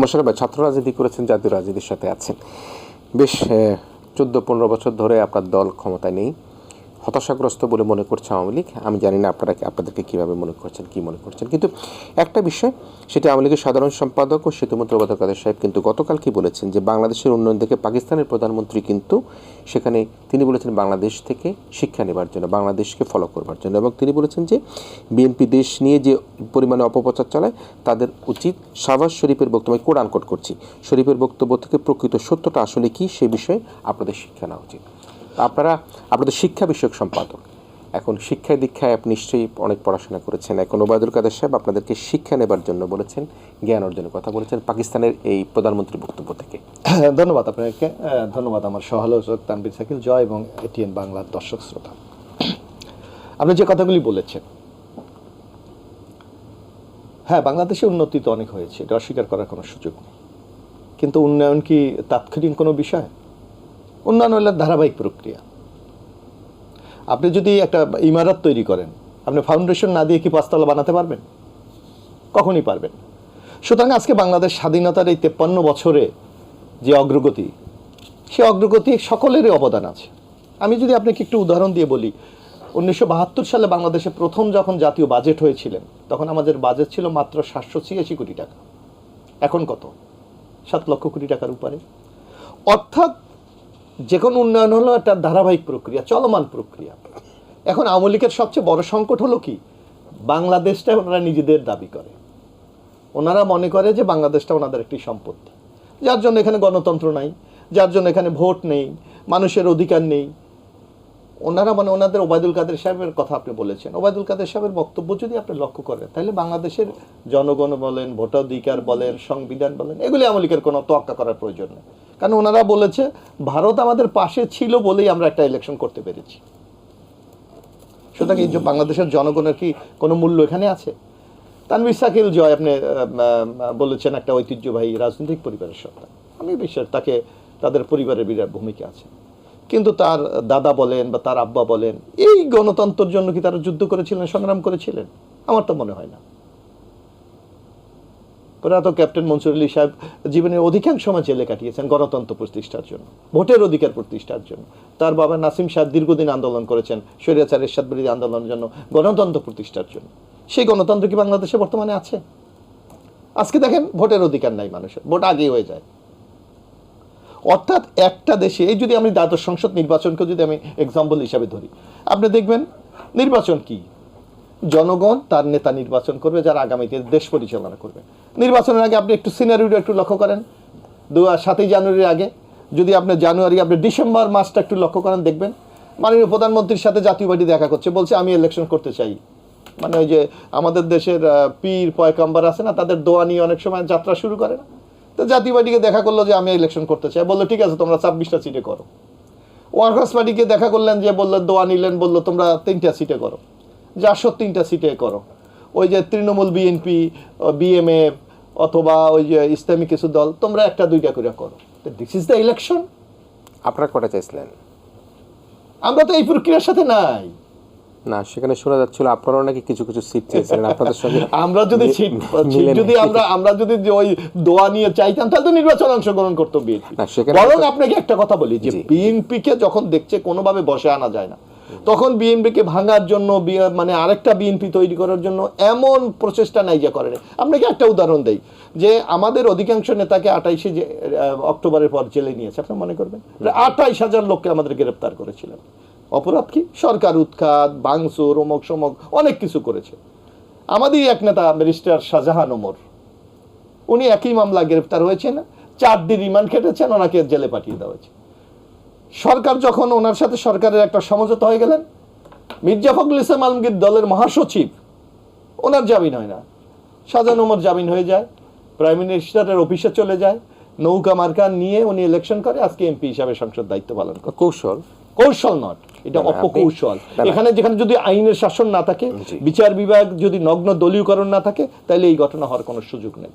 মোশারফ ভাই ছাত্র রাজনীতি করেছেন, জাতীয় রাজনীতির সাথে আছেন। বেশ চোদ্দ, পনেরো বছর ধরে আপনার দল ক্ষমতায় নেই। হতাশাগ্রস্ত বলে মনে করছে আওয়ামী লীগ। আমি জানি না আপনারা আপনাদেরকে কীভাবে মনে করছেন, কী মনে করছেন। কিন্তু একটা বিষয়, সেটা আওয়ামী লীগের সাধারণ সম্পাদক ও সেতুমন্ত্রী ওবায়দুল কাদের সাহেব কিন্তু গতকাল কি বলেছেন যে, বাংলাদেশের উন্নয়ন দেখে পাকিস্তানের প্রধানমন্ত্রী কিন্তু সেখানে তিনি বলেছেন বাংলাদেশ থেকে শিক্ষা নেবার জন্য, বাংলাদেশকে ফলো করবার জন্য। এবং তিনি বলেছেন যে, বিএনপি দেশ নিয়ে যে পরিমাণে অপপ্রচার চালায়, তাদের উচিত শাহবাজ শরীফের বক্তব্য, আমি কোরআন কোট করছি, শরীফের বক্তব্য থেকে প্রকৃত সত্যটা আসলে কি, সে বিষয়ে আপনাদের শিক্ষা নেওয়া উচিত। আপনারা, আপনাদের শিক্ষা বিষয়ক সম্পাদক। এখন শিক্ষায় দীক্ষায় আপনি নিশ্চয়ই অনেক পড়াশোনা করেছেন। এখন ওবায়দুল কাদের সাহেব আপনাদেরকে শিক্ষা নেবার জন্য বলেছেন, জ্ঞান অর্জনের কথা বলেছেন পাকিস্তানের এই প্রধানমন্ত্রীর বক্তব্য থেকে। ধন্যবাদ আপনাকে। ধন্যবাদ আমার সহালোচক তানবির সাকিল জয় এবং এটিএন বাংলার দর্শক শ্রোতা। আপনি যে কথাগুলি বলেছেন হ্যাঁ বাংলাদেশে উন্নতি তো অনেক হয়েছে, এটা অস্বীকার করার কোনো সুযোগ নেই। কিন্তু উন্নয়ন কি তাৎক্ষণিক কোনো বিষয়? উন্নয়ন হলে ধারাবাহিক প্রক্রিয়া। আপনি যদি একটা ইমারত তৈরি করেন, আপনি ফাউন্ডেশন না দিয়ে কি পাঁচতলা বানাতে পারবেন? কখনই পারবেন সুতরাং আজকে বাংলাদেশ স্বাধীনতার এই তেপ্পান্ন বছরে যে অগ্রগতি, সে অগ্রগতি সকলেরই অবদান আছে। আমি যদি আপনাকে একটু উদাহরণ দিয়ে বলি, উনিশশো বাহাত্তর সালে বাংলাদেশে প্রথম যখন জাতীয় বাজেট হয়েছিলেন, তখন আমাদের বাজেট ছিল মাত্র সাতশো ছিয়াশি কোটি টাকা। এখন কত? সাত লক্ষ কোটি টাকার উপরে। অর্থাৎ যে কোনো উন্নয়ন হলো একটা ধারাবাহিক প্রক্রিয়া, চলমান প্রক্রিয়া। এখন আওয়ামী লীগের সবচেয়ে বড় সংকট হলো কি? বাংলাদেশটা ওনারা নিজেদের দাবি করে। ওনারা মনে করে যে বাংলাদেশটা ওনাদের একটি সম্পত্তি। যার জন্য এখানে গণতন্ত্র নাই, যার জন্য এখানে ভোট নেই, মানুষের অধিকার নেই ওনারা মানে ওনাদের ওবায়দুল কাদের সাহেবের কথা আপনি বলেছেন। ওবায়দুল কাদের সাহেবের বক্তব্য যদি আপনি লক্ষ্য করেন, তাহলে বাংলাদেশের জনগণ বলেন, ভোটাধিকার বলেন, সংবিধান বলেন, এগুলি আমলিকের কোনো তোয়াক্কা করার প্রয়োজন নেই। কারণ ওনারা বলেছে, ভারত আমাদের পাশে ছিল বলেই আমরা একটা ইলেকশন করতে পেরেছি। সুতরাং এই যে বাংলাদেশের জনগণের কি কোনো মূল্য এখানে আছে? তানবির সাকিল জয় আপনি বলেছেন একটা ঐতিহ্যবাহী রাজনৈতিক পরিবারের সত্তা। আমি বিশ্বাস, তাকে তাদের পরিবারের বিরাট ভূমিকা আছে। কিন্তু তার দাদা বলেন বা তার আব্বা বলেন, এই গণতন্ত্রের জন্য কি তারা যুদ্ধ করেছিলেন, সংগ্রাম করেছিলেন? আমার তো মনে হয় না। প্রয়াত ক্যাপ্টেন মনসুর আলী সাহেব জীবনের অধিকাংশ সময় জেলে কাটিয়েছেন গণতন্ত্র প্রতিষ্ঠার জন্য, ভোটের অধিকার প্রতিষ্ঠার জন্য। তার বাবা নাসিম সাহেব দীর্ঘদিন আন্দোলন করেছেন স্বৈরাচার এরশাদ বিরোধী আন্দোলনের জন্য গণতন্ত্র প্রতিষ্ঠার জন্য। সেই গণতন্ত্র কি বাংলাদেশে বর্তমানে আছে? আজকে দেখেন ভোটের অধিকার নাই মানুষের, ভোট আগেই হয়ে যায়। অর্থাৎ একটা দেশে, এই যদি আমি দ্বাদশ সংসদ নির্বাচনকে যদি আমি এক্সাম্পল হিসাবে ধরি, আপনি দেখবেন নির্বাচন কি? জনগণ তার নেতা নির্বাচন করবে, যারা আগামীতে দেশ পরিচালনা করবে। নির্বাচনের আগে আপনি একটু সিনারিটা একটু লক্ষ্য করেন। দু সাতই জানুয়ারির আগে, যদি আপনি জানুয়ারি, আপনি ডিসেম্বর মাসটা একটু লক্ষ্য করেন, দেখবেন মাননীয় প্রধানমন্ত্রীর সাথে জাতীয় পার্টি দেখা করছে, বলছে, আমি ইলেকশন করতে চাই। মানে ওই যে আমাদের দেশের পীর পয়কাম্বার আছে না, তাদের দোয়া নিয়ে অনেক সময় যাত্রা শুরু করে না। তো জাতীয় পার্টিকে দেখা করল যে আমি ইলেকশন করতে চাই। বলল ঠিক আছে তোমরা ছাব্বিশটা সিটে করো। ওয়ার্কার্স পার্টিকে দেখা করলেন যে বলল দোয়া নিলেন বলল তোমরা তিনটা সিটে করো। যাশো তিনটা সিটে করো। ওই যে তৃণমূল বিএনপি বিএমএফ অথবা ওই যে ইসলামিক কিছু দল তোমরা একটা দুইটা করে করো। দিস ইজ দ্য ইলেকশন আপনারা কটা চাইছিলেন? আমরা তো এই প্রক্রিয়ার সাথে নাই। না সেখানে শোনা যাচ্ছিল আপনারাও নাকি কিছু কিছু সিট চেয়েছিলেন আপনাদের সঙ্গে আমরা যদি যদি আমরা আমরা যদি ওই দোয়া নিয়ে চাইতাম তাহলে তো নির্বাচন অংশগ্রহণ করতো বিএনপি। বরং আপনাকে একটা কথা বলি যে জি। বিএনপি কে যখন দেখছে কোনোভাবে বসে আনা যায় না। তখন বিএনপি কে ভাঙার জন্য মানে আরেকটা বিএনপি তৈরি করার জন্য এমন প্রচেষ্টা নাই যে করেনি। আপনাকে একটা উদাহরণ দেই যে আমাদের অধিকাংশ নেতাকে আঠাইশে অক্টোবরের পর জেলে নিয়েছে আপনি মনে করবেন? আঠাইশ হাজার লোককে আমাদের গ্রেপ্তার করেছিলেন। অপরাধ কি? সরকার উৎখাত বাংসুর অমক সমক, অনেক কিছু করেছে। আমাদেরই এক নেতা ব্যারিস্টার শাহজাহান ওমর, উনি একই মামলা গ্রেফতার হয়েছেন, চার দিন রিমান্ড খেটেছেন, ওনাকে জেলে পাঠিয়ে দেওয়া হয়েছে। সরকার যখন ওনার সাথে সরকারের একটা সমঝোতা হয়ে গেলেন, মির্জা ফখরুল ইসলাম আলমগীর দলের মহাসচিব, ওনার জামিন হয় না। শাহজাহান ওমর জামিন হয়ে যায়, প্রাইম মিনিস্টারের অফিসে চলে যায়, নৌকা মার্কা নিয়ে উনি ইলেকশন করে, আজকে এমপি হিসাবে সংসদ দায়িত্ব পালন করে। কৌশল কৌশল নট এটা অপকৌশল। এখানে যেখানে যদি আইনের শাসন না থাকে বিচার বিভাগ যদি নগ্ন দলীয়করণ না থাকে তাহলে এই ঘটনা হওয়ার কোনো সুযোগ নেই।